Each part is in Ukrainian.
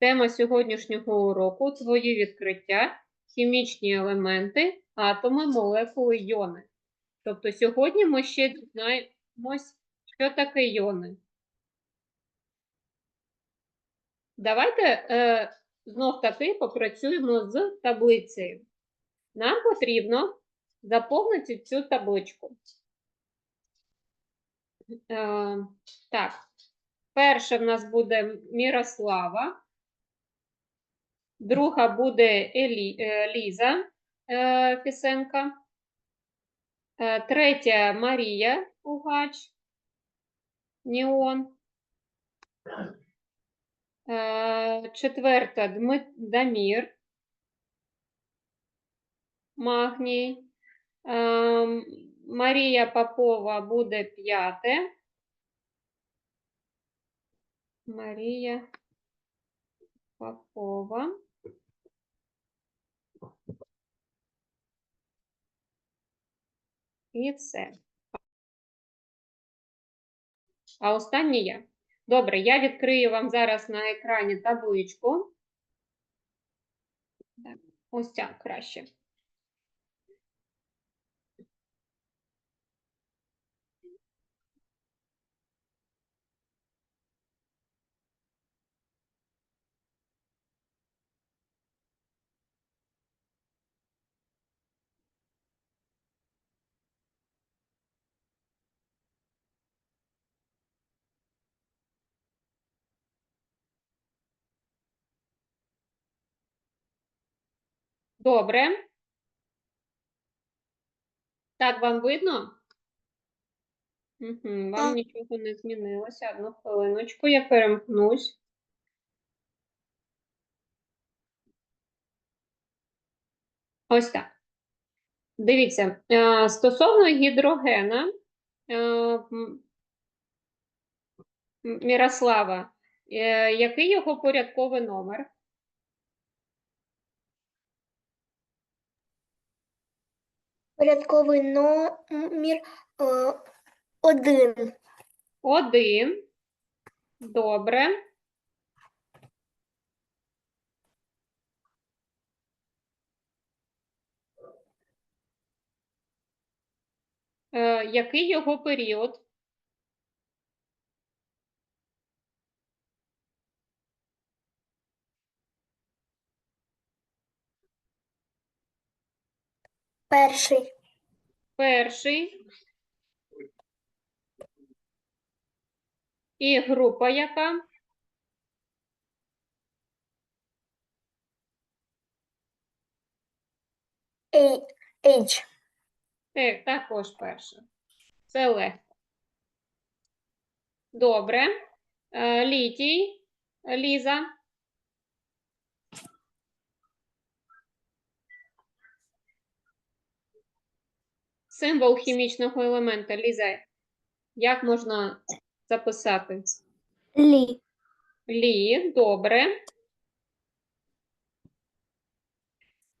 Тема сьогоднішнього уроку твої відкриття, хімічні елементи, атоми, молекули, йони. Тобто сьогодні ми ще дізнаємось, що таке йони. Давайте е, знов таки попрацюємо з таблицею. Нам потрібно заповнити цю табличку. Е, так, перша в нас буде Мірослава, друга буде Елі, е, Ліза е, Фісенка, е, третя Марія Угач, Ніон. Четверта. Дамір, Магній. Марія Попова буде п'яте. Марія Попова. І все. А останнє я. Добре, я відкрию вам зараз на екрані табличку. Ось ця краще. Добре. Так, вам видно? Угу, вам Так. нічого не змінилося. Одну хвилиночку, я перемкнусь. Ось так. Дивіться, е, стосовно гідрогена, е, Мірослава, е, який його порядковий номер? Порядковий номер е, один. Один. Добре. Е, Який його період? Перший. Перший. І група яка? H. Е, також перша. Це легко. Добре. Е, Літій, Ліза. Символ хімічного елемента, Ліза. Як можна записати? Лі. Лі, добре.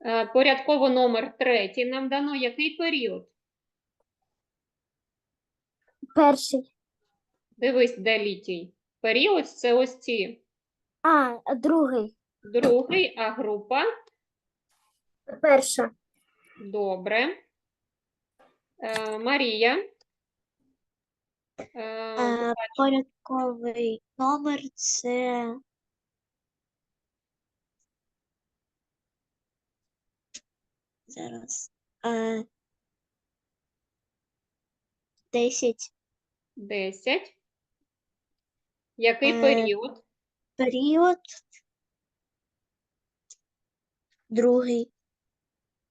Е, Порядково номер третій нам дано. Який період? Перший. Дивись, де літій. Період це ось ці. А, другий. Другий, а група. Перша. Добре. Е, Марія. Е, Порядковий номер це. Зараз. Е, Десять. 10. Який Е, період? Період. Другий.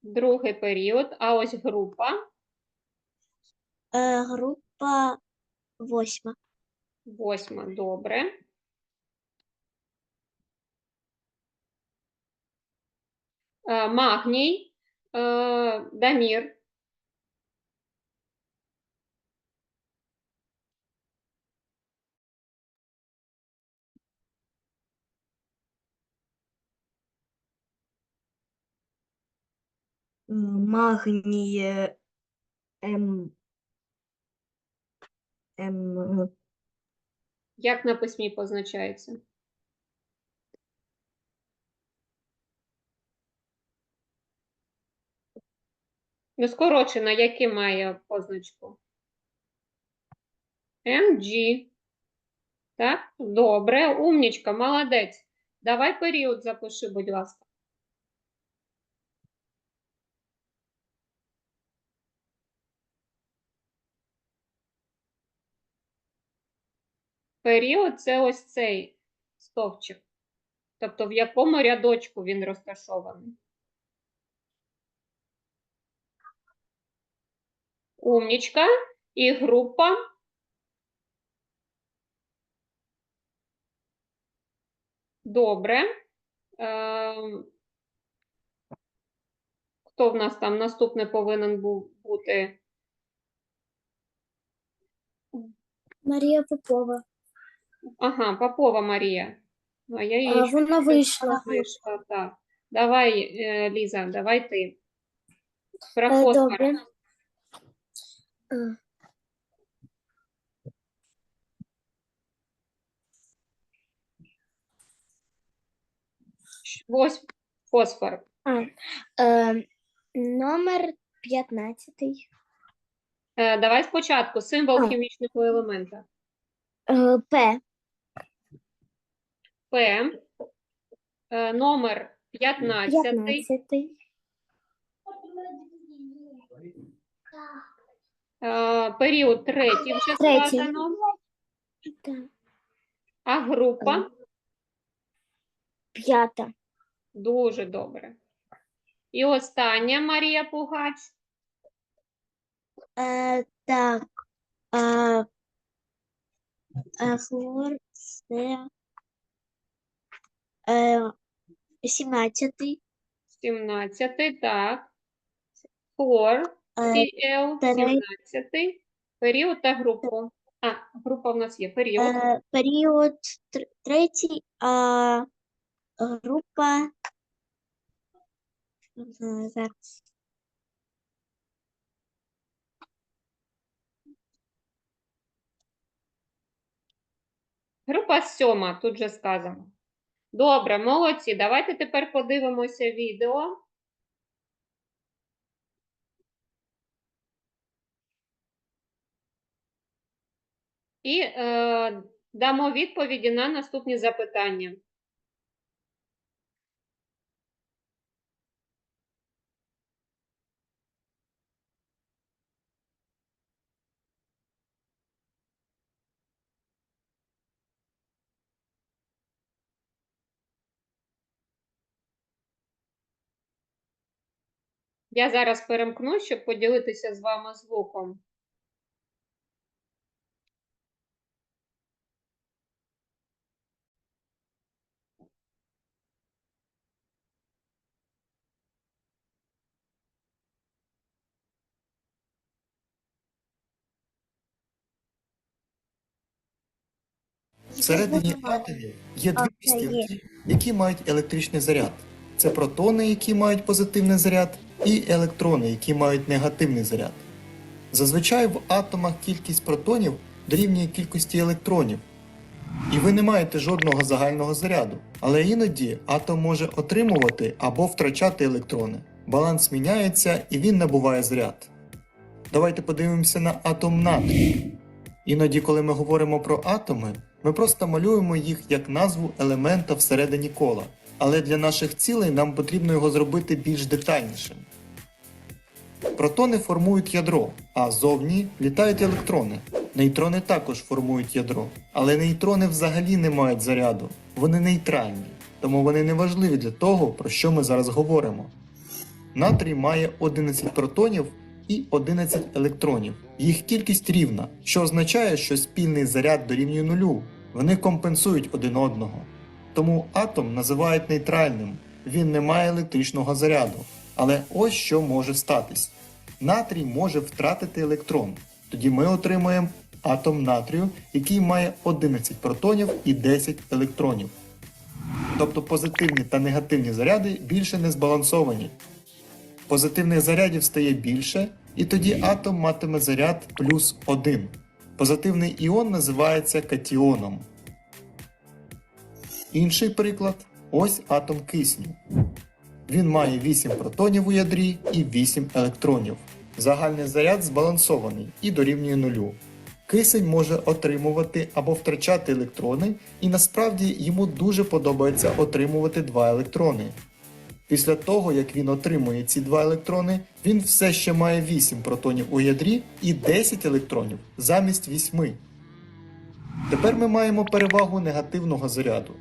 Другий період, а ось група. Е, Група восьма. Восьма, добре. Е, Магній, е, Дамір. Магній М. М. Як на письмі позначається? Ну, скорочена, яке має позначку? МГ. Так, добре, умнічка, молодець. Давай період запиши, будь ласка. Період це ось цей стовпчик. Тобто в якому рядочку він розташований. Умнічка. І група. Добре. Ем, Хто в нас там наступний повинен був бути? Марія Попова. Ага, Попова Марія. Ну, А я її А, ще вона вийшла. вийшла, так. Давай, е, Ліза, давай ти. Про Е, фосфор. Добре. Е, Ось фосфор. е, Номер 15. Е, Давай спочатку символ А. хімічного елемента. Е, П. П. Е, Номер 15. 15. Е, Період третій вже сказано. А група П'ята. дуже добре. І остання Марія Пугач. Е, Так. Е, е, Флор це е, 17. 17, так. Е, CL, 17. Період та групу. А, група в нас є. Період. Е, Період тр- третій, а група е, зараз. Група сьома, тут же сказано. Добре, молодці. Давайте тепер подивимося відео. І е, дамо відповіді на наступні запитання. Я зараз перемкну, щоб поділитися з вами звуком. Всередині атомів є дві частинки, які мають електричний заряд. Це протони, які мають позитивний заряд, і електрони, які мають негативний заряд. Зазвичай в атомах кількість протонів дорівнює кількості електронів. І ви не маєте жодного загального заряду. Але іноді атом може отримувати або втрачати електрони. Баланс міняється і він набуває заряд. Давайте подивимося на атом натрію. Іноді, коли ми говоримо про атоми, ми просто малюємо їх як назву елемента всередині кола. Але для наших цілей нам потрібно його зробити більш детальнішим. Протони формують ядро, а зовні літають електрони. Нейтрони також формують ядро, але нейтрони взагалі не мають заряду. Вони нейтральні, тому вони не важливі для того, про що ми зараз говоримо. Натрій має 11 протонів і 11 електронів. Їх кількість рівна, що означає, що спільний заряд дорівнює нулю. Вони компенсують один одного. Тому атом називають нейтральним, він не має електричного заряду. Але ось що може статись: натрій може втратити електрон. Тоді ми отримуємо атом натрію, який має 11 протонів і 10 електронів. Тобто позитивні та негативні заряди більше не збалансовані. Позитивних зарядів стає більше, і тоді атом матиме заряд плюс 1. Позитивний іон називається катіоном. Інший приклад ось атом кисню. Він має 8 протонів у ядрі і 8 електронів. Загальний заряд збалансований і дорівнює нулю. Кисень може отримувати або втрачати електрони, і насправді йому дуже подобається отримувати два електрони. Після того, як він отримує ці два електрони, він все ще має 8 протонів у ядрі і 10 електронів замість 8. Тепер ми маємо перевагу негативного заряду.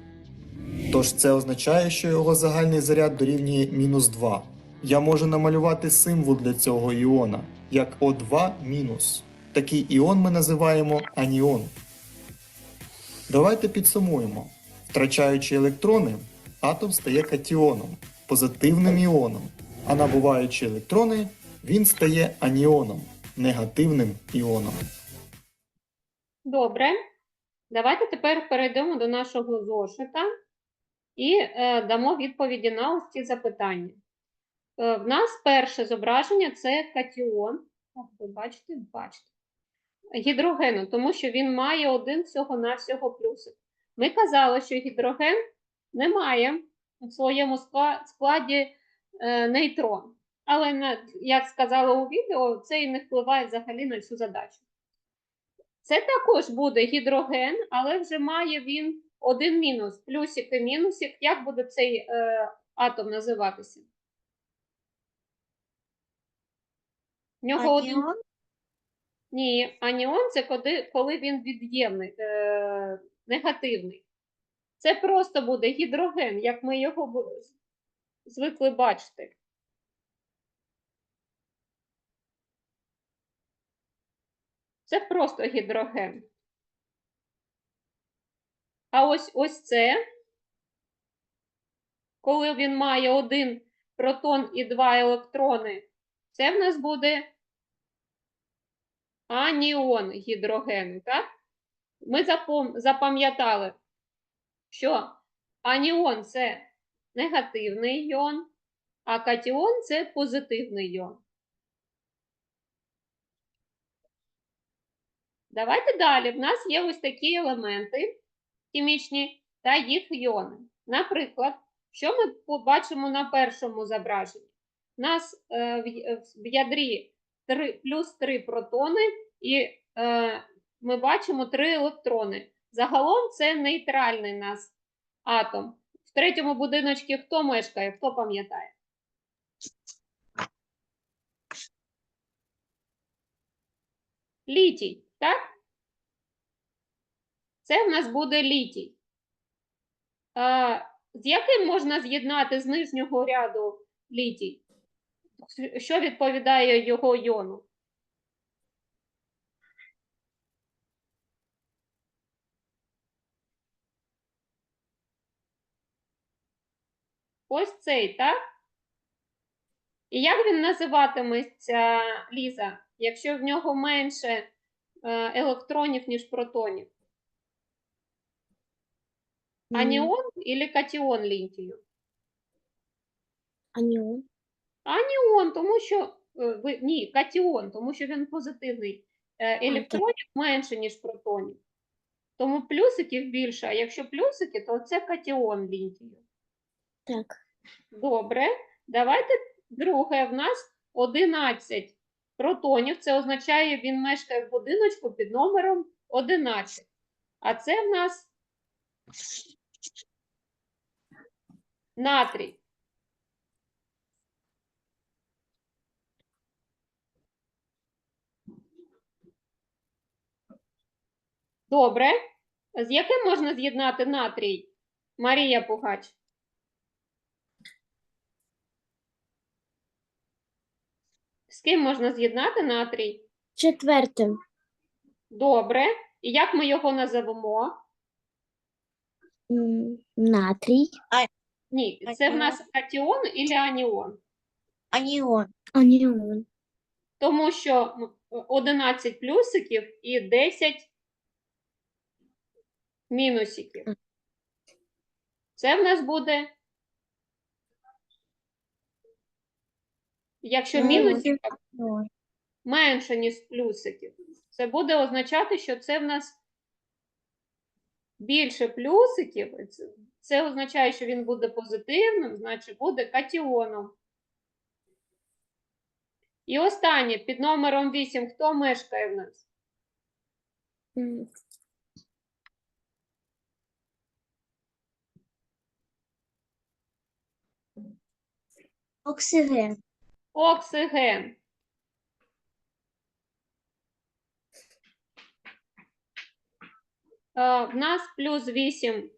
Тож це означає, що його загальний заряд дорівнює мінус 2. Я можу намалювати символ для цього іона як О2 мінус. Такий іон ми називаємо аніон. Давайте підсумуємо. Втрачаючи електрони, атом стає катіоном, позитивним іоном, а набуваючи електрони, він стає аніоном, негативним іоном. Добре. Давайте тепер перейдемо до нашого зошита і е, дамо відповіді на ось ці запитання. Е, в нас перше зображення це катіон. Ви бачите? Бачите. Гідрогену, тому що він має один всього-навсього плюсик. Ми казали, що гідроген не має в своєму складі е, нейтрон. Але, як сказала у відео, це і не впливає взагалі на цю задачу. Це також буде гідроген, але вже має він один мінус, плюсик і мінусик. Як буде цей е, атом називатися? В нього один... Ні, аніон це коли, коли він від'ємний, е, негативний. Це просто буде гідроген, як ми його звикли бачити. Це просто гідроген. А ось ось це, коли він має один протон і два електрони, це в нас буде аніон гідрогену, так? Ми запам'ятали, що аніон це негативний іон, а катіон це позитивний іон. Давайте далі. В нас є ось такі елементи хімічні та їх іони. Наприклад, що ми побачимо на першому зображенні? У нас е, в в ядрі 3, плюс 3 протони, і е, ми бачимо 3 електрони. Загалом це нейтральний нас атом. В третьому будиночці хто мешкає, хто пам'ятає? Літій, так? Це в нас буде літій. З яким можна з'єднати з нижнього ряду літій? Що відповідає його йону? Ось цей, так? І як він називатиметься, Ліза, якщо в нього менше е, електронів, ніж протонів? М, Аніон или катіон літію? Аніон. Аніон, тому що е, ви, ні, катіон, тому що він позитивний. Електронів менше, ніж протонів. Тому плюсиків більше, а якщо плюсики, то це катіон літію. Так. Добре, давайте друге. В нас 11 протонів. Це означає, він мешкає в будиночку під номером 11. А це в нас натрій. Добре. З яким можна з'єднати натрій? Марія Пугач. З ким можна з'єднати натрій? Четвертим. Добре. І як ми його називемо? М, Натрій. Ні, це в нас катіон і аніон. Аніон. Аніон. Тому що м, 11 плюсиків і 10 мінусиків. Це в нас буде. Якщо Ну, мінусів менше, ніж плюсиків, це буде означати, що це в нас більше плюсиків, це- означає, що він буде позитивним, значить буде катіоном. І останнє, під номером 8, хто мешкає в нас? Оксиген. Оксиген. В нас плюс 8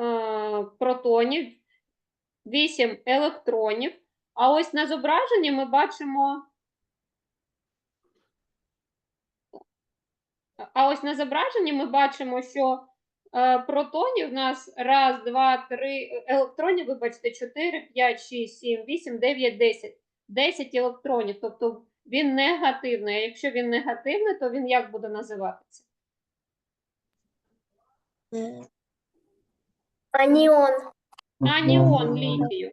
е, протонів, 8 електронів. А ось на зображенні ми бачимо. А ось на зображенні ми бачимо, що е, протонів у нас раз, два, три, електронів, вибачте, 4, 5, 6, 7, 8, 9, 10. 10 електронів, тобто він негативний. А якщо він негативний, то він як буде називатися? Аніон. Аніон літію.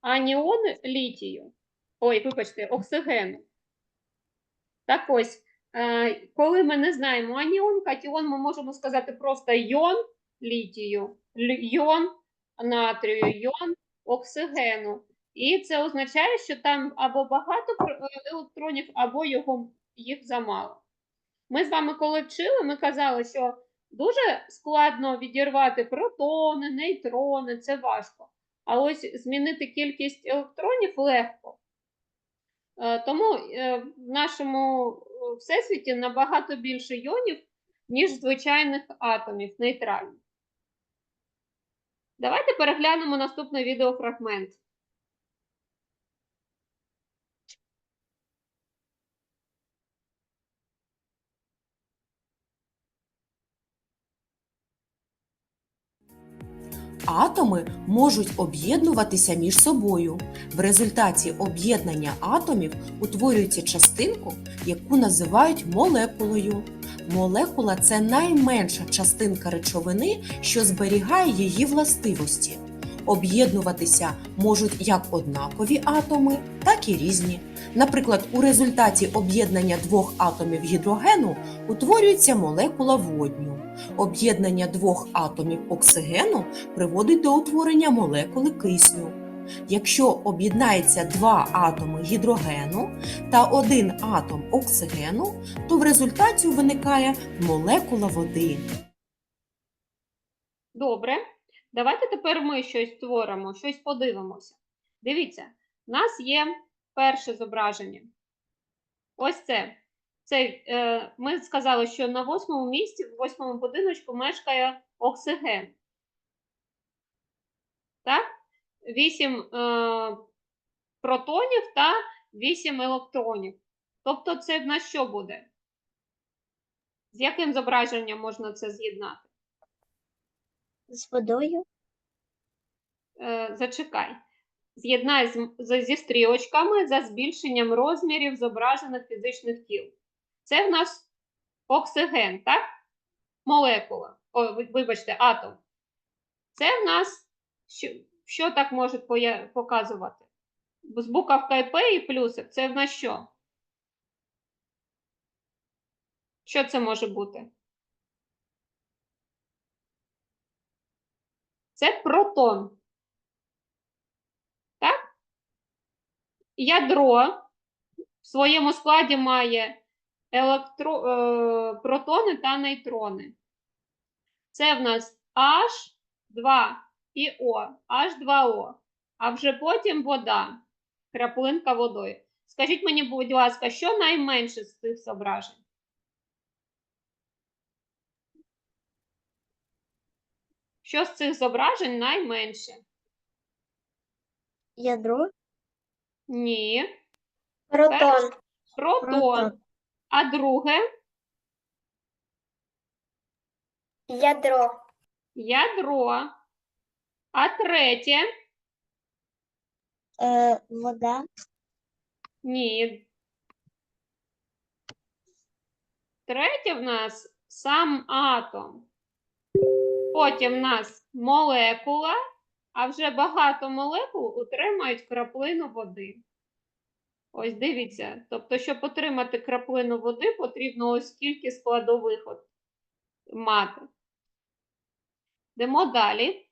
Аніон літію. Ой, вибачте, оксигену. Так ось, е, коли ми не знаємо аніон, катіон, ми можемо сказати просто йон літію, йон натрію, йон оксигену. І це означає, що там або багато е, електронів, або його, їх замало. Ми з вами, коли вчили, ми казали, що дуже складно відірвати протони, нейтрони, це важко. А ось змінити кількість електронів легко. Е, Тому е, в нашому е, всесвіті набагато більше йонів, ніж звичайних атомів, нейтральних. Давайте переглянемо наступний відеофрагмент. Атоми можуть об'єднуватися між собою. В результаті об'єднання атомів утворюється частинку, яку називають молекулою. Молекула це найменша частинка речовини, що зберігає її властивості. Об'єднуватися можуть як однакові атоми, так і різні. Наприклад, у результаті об'єднання двох атомів гідрогену утворюється молекула водню. Об'єднання двох атомів оксигену приводить до утворення молекули кисню. Якщо об'єднається два атоми гідрогену та один атом оксигену, то в результаті виникає молекула води. Добре. Давайте тепер ми щось створимо, щось подивимося. Дивіться, в нас є перше зображення. Ось це. це е, ми сказали, що на восьмому місці, в восьмому будиночку мешкає оксиген. Так? Вісім е, протонів та вісім електронів. Тобто, це в нас що буде? З яким зображенням можна це з'єднати? З водою. Е, зачекай. З'єднай зі стрілочками за збільшенням розмірів зображених фізичних тіл. Це в нас оксиген, так? Молекула. О, ви- вибачте, атом. Це в нас що, що так поя- показувати? З буковкою П і плюсик. Це в нас що? Що це може бути? Це протон. Так? Ядро в своєму складі має електро, е, протони та нейтрони. Це в нас H2 і O, H2O, а вже потім вода, краплинка водою. Скажіть мені, будь ласка, що найменше з цих зображень? Що з цих зображень найменше? Ядро. Ні. Протон. Протон. Протон. А друге Ядро. ядро. А третє Е, вода. ні. Третє в нас сам атом. Потім в нас молекула, а вже багато молекул утримають краплину води. Ось дивіться. Тобто, щоб отримати краплину води, потрібно ось скільки складових от мати. Йдемо далі.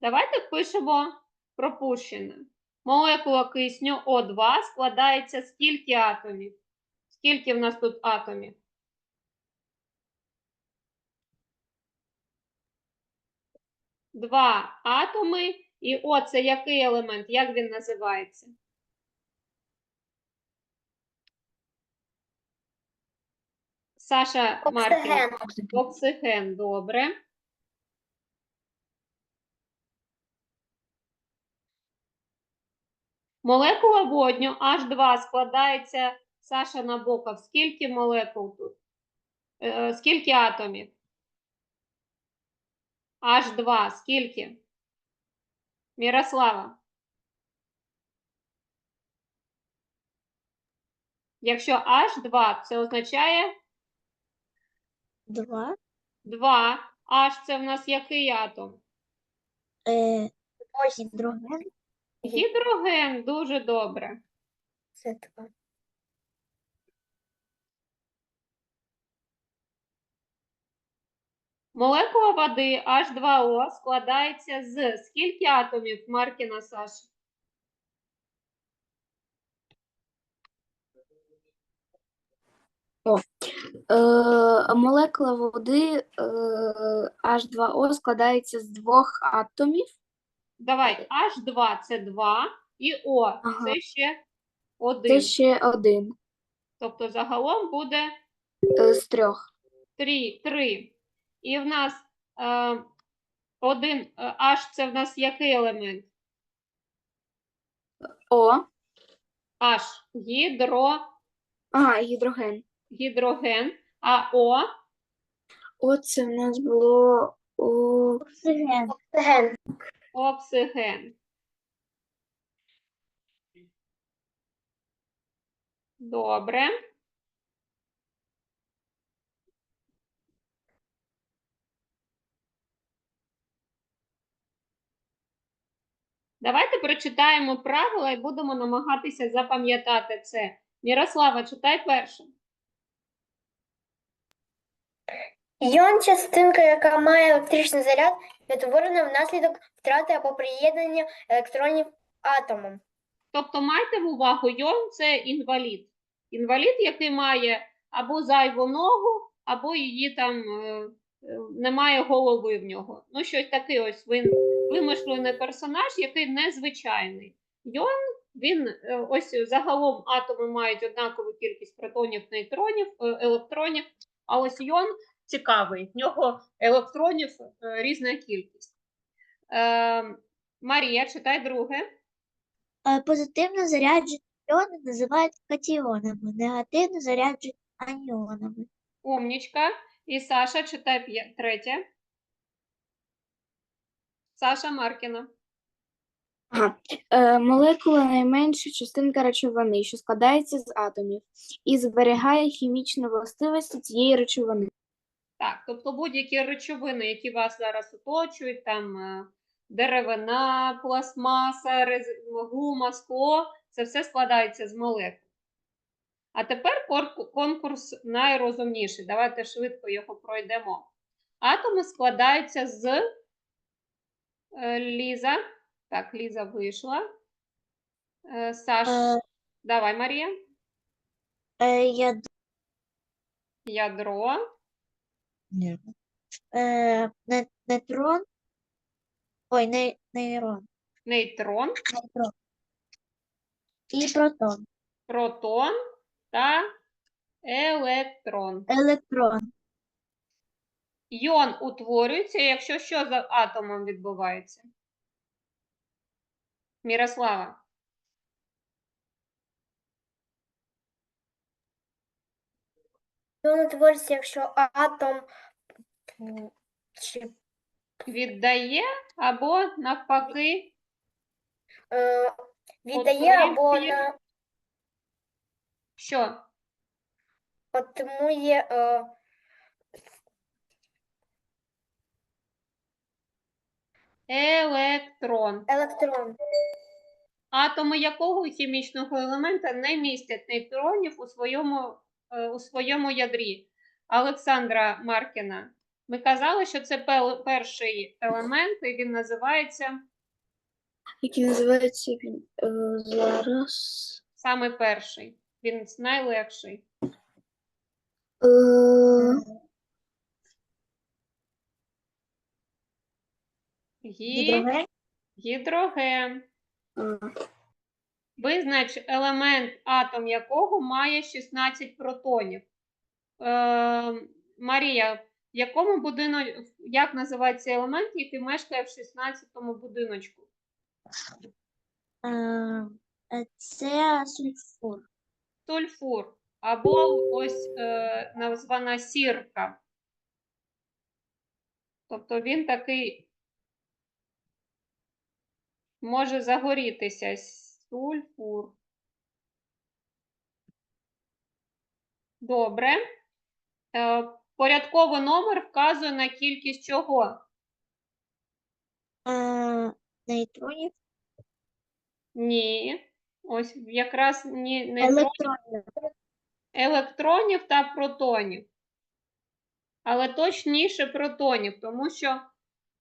Давайте пишемо пропущене. Молекула кисню О2 складається скільки атомів? Скільки в нас тут атомів? Два атоми. І О це який елемент? Як він називається? Саша Маркін. Оксиген. Оксиген, добре. Молекула водню H2 складається, Саша Набоков, скільки молекул тут? Е, скільки атомів? H2, скільки? Мірослава. Якщо H2, це означає Два. 2. H це в нас який атом? Е, гідроген. Гідроген, дуже добре. Це два. Молекула води H2O складається з скільки атомів Маркіна Саша? Е, молекула води е, H2O складається з двох атомів. Давай, H2 це 2 і O Ага. це ще Це ще один Тобто загалом буде е, з трьох. 3. 3. І в нас е, один е, H це в нас який елемент? О, H гідро, ага, гідроген. гідроген, а O О, це в нас було о, Оксиген. Оксиген. Оксиген. Добре. Давайте прочитаємо правила і будемо намагатися запам'ятати це. Мірослава, читай перше. Йон частинка, яка має електричний заряд, відтворена внаслідок втрати або приєднання електронів атомом. Тобто майте в увагу, йон це інвалід. Інвалід, який має або зайву ногу, або її там е, немає голови в нього. Ну, щось таке ось він вимишлений персонаж, який незвичайний. Йон, він е, ось загалом атоми мають однакову кількість протонів, нейтронів, е, електронів, а ось йон цікавий, в нього електронів е, різна кількість. Е, Марія, читай друге. Позитивно заряджені іони називають катіонами, негативно заряджені аніонами. Умнічка. І Саша, читай третє. Саша Маркіна. е, молекула найменша частинка речовини, що складається з атомів, і зберігає хімічні властивості цієї речовини. Так, тобто будь-які речовини, які вас зараз оточують, там е, деревина, пластмаса, гума, скло, це все складається з молекул. А тепер конкурс найрозумніший. Давайте швидко його пройдемо. Атоми складаються з е, Ліза. Так, Ліза вийшла. Е, Саш, Е, давай, Марія. е, Ядро. е, нейтрон, ой, не, нейрон, нейтрон, нейтрон. І протон, протон та електрон. електрон. Йон утворюється, якщо що за атомом відбувається? Мірослава. Він утворюється, якщо атом чи Віддає або навпаки е, віддає або на, що? отримує е, Електрон. електрон. Атоми якого хімічного елемента не містять нейтронів у своєму, е, у своєму ядрі? Олександра Маркіна. Ми казали, що це пел- перший елемент, і він називається Який називається він е, зараз. саме перший. Він найлегший. Гі... Гідроген. Визнач елемент, атом якого має 16 протонів. Е, Марія, в якому будинку, як називається елемент, який мешкає в 16-му будиночку? е, Це сульфур. Сульфур. Або ось е, названа сірка. Тобто він такий може загорітися. Сульфур. Добре. Е, порядковий номер вказує на кількість чого? Е, Нейтронів. Ні. Ось якраз ні, нейтронів, Електронів. електронів та протонів. Але точніше протонів, тому що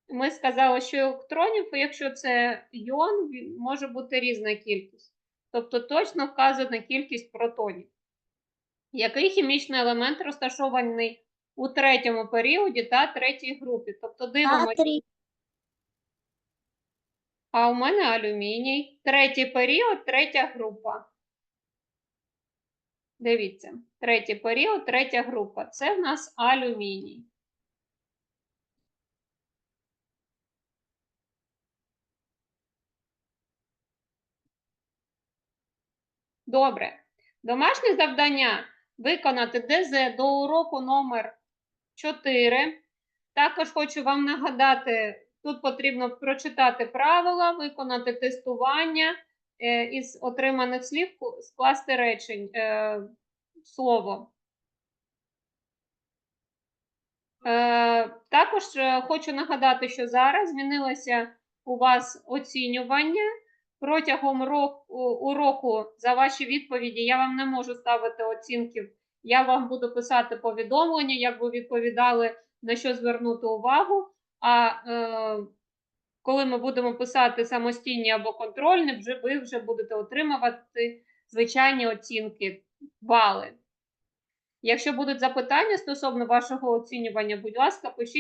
ми сказали, що електронів, якщо це йон, він- може бути різна кількість. Тобто точно вказана кількість протонів. Який хімічний елемент розташований у третьому періоді та третій групі? Тобто дивимося. А у мене алюміній. Третій період, третя група. Дивіться, третій період, третя група. Це в нас алюміній. Добре. Домашнє завдання виконати ДЗ до уроку номер 4. Також хочу вам нагадати, тут потрібно прочитати правила, виконати тестування е, із отриманих слів скласти речень е, слово. Е, також хочу нагадати, що зараз змінилося у вас оцінювання. Протягом року, уроку за ваші відповіді я вам не можу ставити оцінки. Я вам буду писати повідомлення, як ви відповідали, на що звернути увагу. А е, коли ми будемо писати самостійні або контрольні, вже ви вже будете отримувати звичайні оцінки, бали. Якщо будуть запитання стосовно вашого оцінювання, будь ласка, пишіть